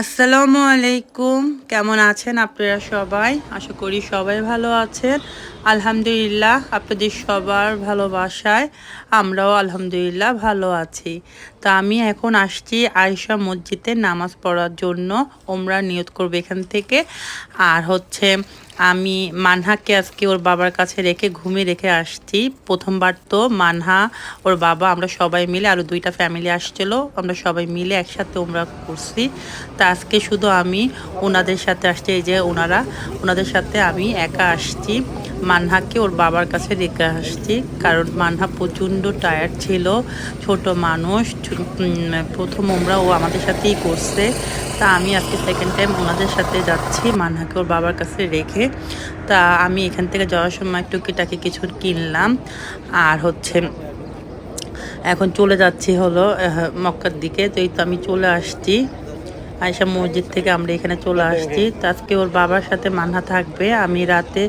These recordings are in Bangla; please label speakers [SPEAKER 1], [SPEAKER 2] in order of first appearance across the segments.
[SPEAKER 1] আসসালামু আলাইকুম। কেমন আছেন আপনারা সবাই? আশা করি সবাই ভালো আছেন। আলহামদুলিল্লাহ, আপনাদের সবার ভালোবাসায় আমরাও আলহামদুলিল্লাহ ভালো আছি। তা আমি এখন আসছি আয়সা মসজিদে নামাজ পড়ার জন্য, ওমরা নিয়ত করব এখান থেকে। আর হচ্ছে আমি মানহাকে আজকে ওর বাবার কাছে রেখে ঘুমিয়ে রেখে আসছি। প্রথমবার তো মানহা, ওর বাবা, আমরা সবাই মিলে আরও দুইটা ফ্যামিলি আসছিল। আমরা সবাই মিলে একসাথে ওমরা করছি তা আজকে শুধু আমি ওনাদের সাথে আসছি, এই যে ওনারা। ওনাদের সাথে আমি একা আসছি। মানহাকে ওর বাবার কাছে রেখে আসছি, কারণ মানহা প্রচণ্ড টায়ার্ড ছিল, ছোট মানুষ প্রথম ওমরা ও আমাদের সাথেই করছে। তা আমি আজকে সেকেন্ড টাইম ওনাদের সাথে যাচ্ছি, মানহাকে ওর বাবার কাছে রেখে। তা আমি এখান থেকে যাওয়ার সময় টুকিটাকি কিছু কিনলাম, আর হচ্ছে এখন চলে যাচ্ছি হলো মক্কার দিকে। তো এই তো আমি চলে আসছি। আয়সা মসজিদ থেকে আমরা এখানে চলে আসছি। তো আজকে ওর বাবার সাথে মান্না থাকবে। আমি রাতে,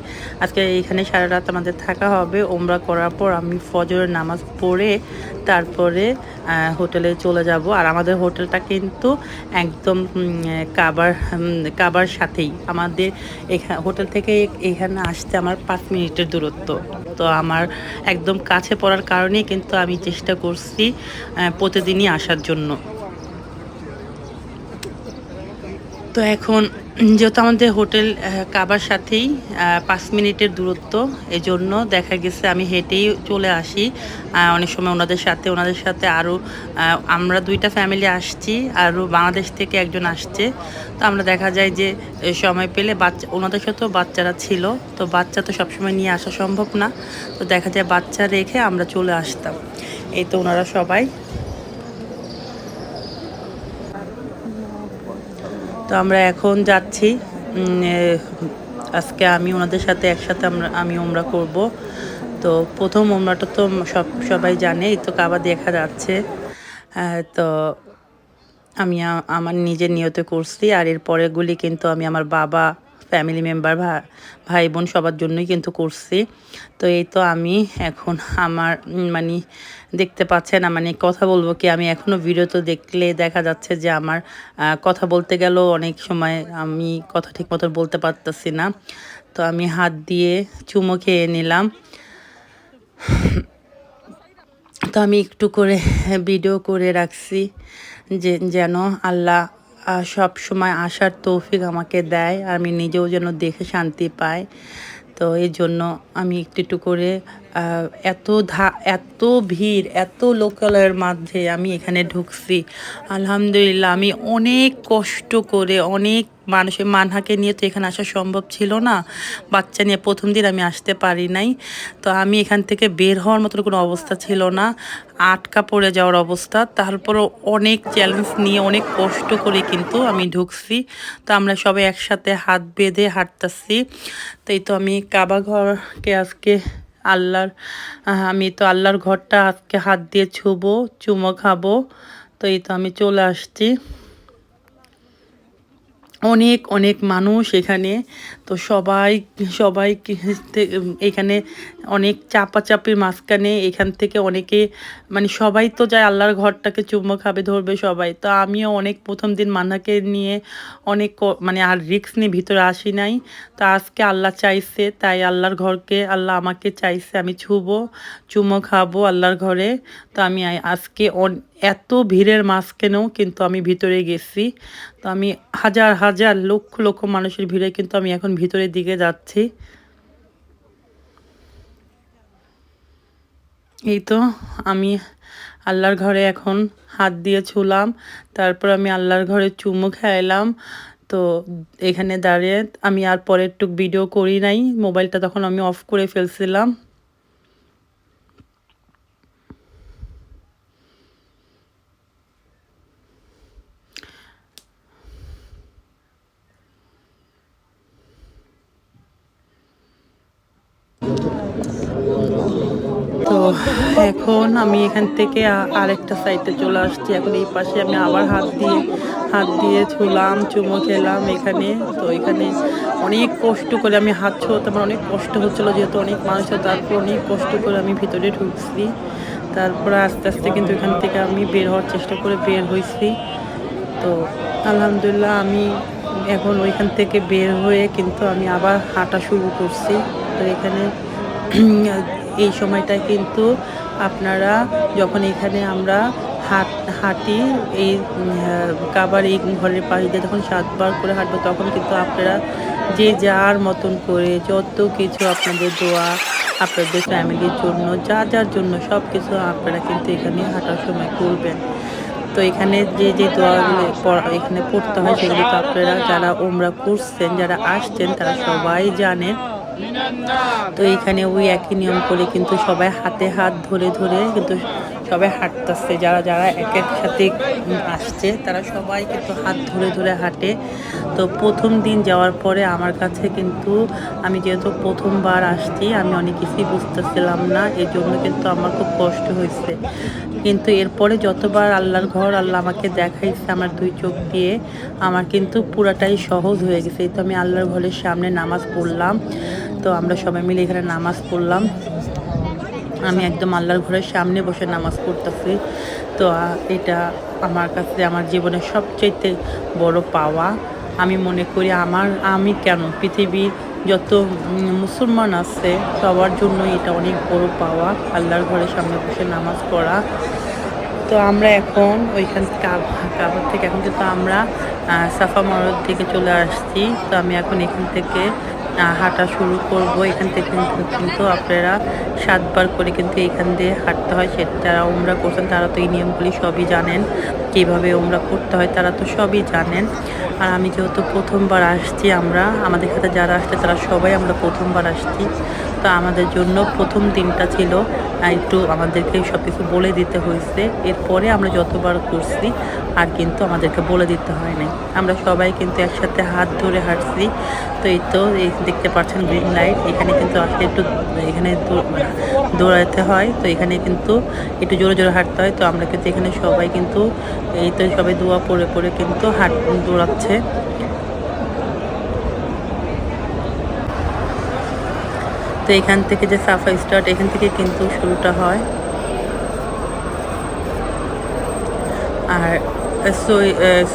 [SPEAKER 1] আজকে এখানে সারা রাত আমাদের থাকা হবে। ওমরা করার পর আমি ফজরের নামাজ পড়ে তারপরে হোটেলে চলে যাব। আর আমাদের হোটেলটা কিন্তু একদম কাবার কাবার সাথেই। আমাদের এখানে হোটেল থেকে এখানে আসতে আমার পাঁচ মিনিটের দূরত্ব। তো আমার একদম কাছে পড়ার কারণেই কিন্তু আমি চেষ্টা করছি প্রতিদিনই আসার জন্য। তো এখন যেহেতু আমাদের হোটেল কাবার সাথেই পাঁচ মিনিটের দূরত্ব, এজন্য দেখা গেছে আমি হেঁটেই চলে আসি। অনেক সময় ওনাদের সাথে ওনাদের সাথে আরও আমরা দুইটা ফ্যামিলি আসছি আরও বাংলাদেশ থেকে একজন আসছে। তো আমরা দেখা যায় যে সময় পেলে বাচ্চা, ওনাদের সাথেও বাচ্চারা ছিল। তো বাচ্চা তো সবসময় নিয়ে আসা সম্ভব না। তো দেখা যায় বাচ্চা রেখে আমরা চলে আসতাম। এই তো ওনারা সবাই তো আমরা এখন যাচ্ছি। আজকে আমি ওনাদের সাথে একসাথে আমরা, আমি ওমরা করব। তো প্রথম ওমরাটা তো সব, সবাই জানে, এই তো কাবা দেখা যাচ্ছে। তো আমি আমার নিজের নিয়তে করছি, আর এর পরেরগুলি কিন্তু আমি আমার বাবা ফ্যামিলি মেম্বার ভাই বোন সবার জন্যই কিন্তু করছি। তো এই তো আমি এখন আমার মানে দেখতে পাচ্ছেন মানে কথা বলব কি, আমি এখনও ভিডিও তো দেখলে দেখা যাচ্ছে যে আমার কথা বলতে গেলেও অনেক সময় আমি কথা ঠিক মতো বলতে পারতেছি না। তো আমি হাত দিয়ে চুমো খেয়ে নিলাম। তো আমি একটু করে ভিডিও করে রাখছি যে, যেন আল্লাহ সব সময় আসার তৌফিক আমাকে দেয় আমি নিজেও যেন দেখে শান্তি পাই। তো এই জন্য আমি একটু একটু করে এত ধা, এত ভিড়, এত লোকালয়ের মাঝে আমি এখানে ঢুকছি। আলহামদুলিল্লাহ, আমি অনেক কষ্ট করে অনেক মানুষের মানহাকে নিয়ে তো এখানে আসা সম্ভব ছিল না। বাচ্চা নিয়ে প্রথম দিন আমি আসতে পারি নাই। তো আমি এখান থেকে বের হওয়ার মতো কোনো অবস্থা ছিল না। আটকা পড়ে যাওয়ার অবস্থা। তারপরও অনেক চ্যালেঞ্জ নিয়ে অনেক কষ্ট করে কিন্তু আমি ঢুকছি। তো আমরা সবাই একসাথে হাত বেঁধে হাঁটতেছি। তাই তো আমি কাবা ঘরকে আজকে আল্লাহর আমি তো আল্লাহর ঘরটা আজকে হাত দিয়ে ছুবো, চুমো খাব। তো এই তো আমি চলে আসছি। অনেক অনেক মানুষ এখানে। তো সবাই সবাই এখানে অনেক চাপাচাপির মাঝখানে এখান থেকে অনেকে মানে সবাই তো যায় আল্লাহর ঘরটাকে চুম্বক খাবে ধরবে সবাই। তো আমিও অনেক প্রথম দিন মান্নাকে নিয়ে অনেক মানে আর রিক্স নিয়ে ভিতরে আসি নাই। তো আজকে আল্লাহ চাইছে, তাই আল্লাহর ঘরকে, আল্লাহ আমাকে চাইছে আমি ছুবো চুমো খাব আল্লাহর ঘরে। তো আমি আজকে এত ভিড়ের মাঝখানেও কিন্তু আমি ভিতরে গেছি। তো আমি হাজার হাজার লক্ষ লক্ষ মানুষের ভিড়ে কিন্তু আমি এখন ভিতরের দিকে যাচ্ছি। এই তো আমি আল্লাহর ঘরে এখন হাত দিয়ে ছুলাম, তারপর আমি আল্লাহর ঘরে চুমু খাইলাম। তো এখানে দাঁড়িয়ে আমি আর পরের টুক ভিডিও করি নাই, মোবাইলটা তখন আমি অফ করে ফেলছিলাম তো এখন আমি এখান থেকে আরেকটা সাইডে চলে আসছি। এখন এই পাশে আমি আবার হাত দিয়ে হাত দিয়ে ছুলাম, চুমো খেলাম এখানে। তো এখানে অনেক কষ্ট করে আমি হাত ছোঁতে আমার অনেক কষ্ট হচ্ছিল, যেহেতু অনেক মানুষ তারপর অনেক কষ্ট করে আমি ভিতরে ঢুকছি। তারপরে আস্তে আস্তে কিন্তু এখান থেকে আমি বের হওয়ার চেষ্টা করে বের হয়েছি। তো আলহামদুলিল্লাহ আমি এখন ওইখান থেকে বের হয়ে কিন্তু আমি আবার হাঁটা শুরু করছি। তো এখানে এই সময়টায় কিন্তু আপনারা যখন এখানে আমরা হাট, হাঁটি, এই কাবার এই ঘরের পাশ দিয়ে যখন সাতবার করে হাঁটবো, তখন কিন্তু আপনারা যে যার মতন করে যত কিছু আপনাদের দোয়া, আপনাদের ফ্যামিলির জন্য, যা যার জন্য সব কিছু আপনারা কিন্তু এখানে হাঁটার সময় করবেন। তো এখানে যে যে দোয়াগুলো এখানে পড়তে হয় সেগুলো তো আপনারা যারা ওমরা করছেন, যারা আসছেন, তারা সবাই জানেন। তো এখানে ওই একই নিয়ম করে কিন্তু সবাই হাতে হাত ধরে ধরে কিন্তু সবাই হাঁটতেছে। যারা যারা এক এক সাথে আসছে, তারা সবাই কিন্তু হাত ধরে ধরে হাঁটে। তো প্রথম দিন যাওয়ার পরে আমার কাছে কিন্তু আমি যেহেতু প্রথমবার আসছি, আমি অনেক কিছুই বুঝতেছিলাম না এই জন্য কিন্তু আমার খুব কষ্ট হয়েছে। কিন্তু এরপরে যতবার আল্লাহর ঘর আল্লাহ আমাকে দেখাইছে আমার দুই চোখ দিয়ে, আমার কিন্তু পুরাটাই সহজ হয়ে গেছে। তো আমি আল্লাহর ঘরের সামনে নামাজ পড়লাম। তো আমরা সবাই মিলে এখানে নামাজ পড়লাম। আমি একদম আল্লাহর ঘরের সামনে বসে নামাজ পড়তেছি। তো এটা আমার কাছে আমার জীবনের সবচাইতে বড় পাওয়া। আমি মনে করি আমার, আমি কেন পৃথিবীর যত মুসলমান আছে, সবার জন্য এটা অনেক বড় পাওয়া, আল্লাহর ঘরের সামনে বসে নামাজ পড়া। তো আমরা এখন ওইখান কাবার থেকে, এখন কিন্তু আমরা সাফা মরদ থেকে চলে আসছি। তো আমি এখন এখান থেকে হাঁটা শুরু করব। এখান থেকে কিন্তু আপনারা সাতবার করে কিন্তু এখান দিয়ে হাঁটতে হয়। সে যারা ওমরা করছেন, তারা তো এই নিয়মগুলি সবই জানেন। কীভাবে ওমরা করতে হয়, তারা তো সবই জানেন। আর আমি যেহেতু প্রথমবার আসছি আমরা, আমাদের সাথে যারা আসছে, তারা সবাই আমরা প্রথমবার আসছি। তো আমাদের জন্য প্রথম দিনটা ছিল। একটু আমাদেরকে সব কিছু বলে দিতে হয়েছে। এরপরে আমরা যতবার করছি, আর কিন্তু আমাদেরকে বলে দিতে হয় নাই আমরা সবাই কিন্তু একসাথে হাত ধরে হাঁটছি। তো এই তো, এই দেখতে পাচ্ছেন গ্রিন লাইট এখানে কিন্তু আসলে একটু, এখানে দৌড়াতে হয়। তো এখানে কিন্তু একটু জোরে জোরে হাঁটতে হয়। তো আমরা কিন্তু এখানে সবাই কিন্তু, এই তো সবাই দোয়া পরে পরে কিন্তু হাঁট, দৌড়াচ্ছে। তো এখান থেকে যে সাফা স্টার্ট, এখান থেকে কিন্তু শুরুটা হয়। আর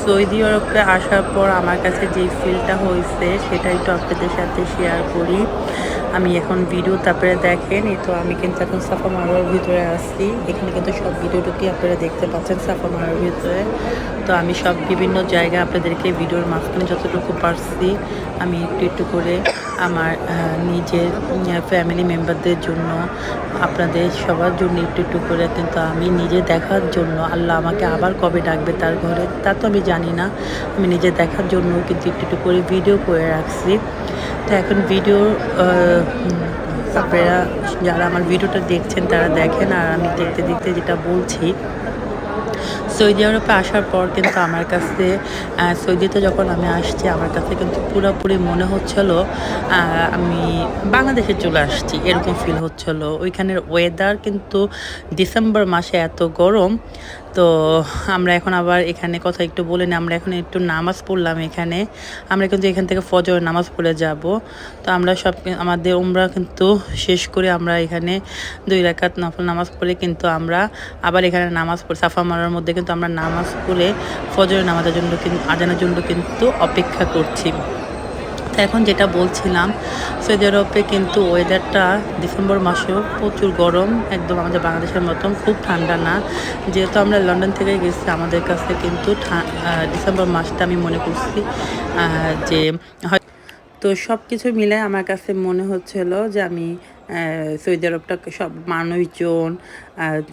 [SPEAKER 1] সৌদি আরবে আসার পর আমার কাছে যে ফিলটা হয়েছে, সেটা একটু আপনাদের সাথে শেয়ার করি। আমি এখন ভিডিও তারপরে দেখেন, এই তো আমি কিন্তু এখন সাফা মারার ভিতরে আসছি এখানে কিন্তু সব ভিডিওটুকি আপনারা দেখতে পাচ্ছেন সাফা মারার ভিতরে। তো আমি সব বিভিন্ন জায়গায় আপনাদেরকে ভিডিওর মাঝখানে যতটুকু পারছি, আমি একটু একটু করে আমার নিজের ফ্যামিলি মেম্বারদের জন্য, আপনাদের সবার জন্য একটু একটু করে, কিন্তু আমি নিজে দেখার জন্য, আল্লাহ আমাকে আবার কবে ডাকবে তার ঘরে, তা তো আমি জানি না। আমি নিজে দেখার জন্য কিন্তু একটু একটু করে ভিডিও করে রাখছি। তো এখন ভিডিও আপনারা যারা আমার ভিডিওটা দেখছেন, তারা দেখেন, আর আমি দেখতে দেখতে যেটা বলছি সৌদি আরবে আসার পর কিন্তু আমার কাছে সৌদিতে যখন আমি আসছি, আমার কাছে কিন্তু পুরোপুরি মনে হচ্ছিল আমি বাংলাদেশে চলে আসছি, এরকম ফিল হচ্ছিল। ওইখানের ওয়েদার কিন্তু ডিসেম্বর মাসে এত গরম তো আমরা এখন আবার এখানে কথা একটু বলে নিই আমরা এখন একটু নামাজ পড়লাম এখানে। আমরা কিন্তু এখান থেকে ফজর নামাজ পড়ে যাব। তো আমরা সব আমাদের উমরা কিন্তু শেষ করে আমরা এখানে দুই রাকাত নফল নামাজ পড়ে কিন্তু আমরা আবার এখানে নামাজ পড়ে, সাফা মারার মধ্যে কিন্তু আমরা নামাজ পড়ে ফজরের নামাজের জন্য কিন্তু আজানের জন্য কিন্তু অপেক্ষা করছি। এখন যেটা বলছিলাম সৌদি আরবে কিন্তু ওয়েদারটা ডিসেম্বর মাসেও প্রচুর গরম, একদম আমাদের বাংলাদেশের মতন, খুব ঠান্ডা না। যেহেতু আমরা লন্ডন থেকে গেছি, আমাদের কাছে কিন্তু ডিসেম্বর মাসটা আমি মনে করছি যে তো সব কিছু মিলে আমার কাছে মনে হচ্ছিল যে আমি সৌদি আরবটা সব মানুষজন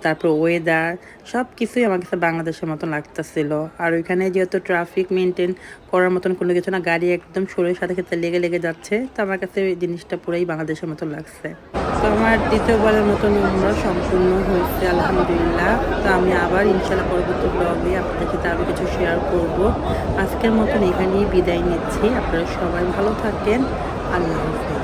[SPEAKER 1] তারপর ওয়েদার সব কিছুই আমার কাছে বাংলাদেশের মতন লাগতেছিল। আর ওইখানে যেহেতু ট্রাফিক মেনটেন করার মতন কোনো কিছু না, গাড়ি একদম শরীরের সাথে ক্ষেত্রে লেগে লেগে যাচ্ছে, তো আমার কাছে ওই জিনিসটা পুরোই বাংলাদেশের মতন লাগছে। তো আমার দ্বিতীয়বারের মতন আমরা সম্পূর্ণ হয়েছে, আলহামদুলিল্লাহ। তো আমি আবার ইনশাল্লাহ পরবর্তী ব্লগে আপনাদের সাথে আরও কিছু শেয়ার করব। আজকের মতন এখানেই বিদায় নিচ্ছি। আপনারা সবাই ভালো থাকেন। আল্লাহ হাফিজ।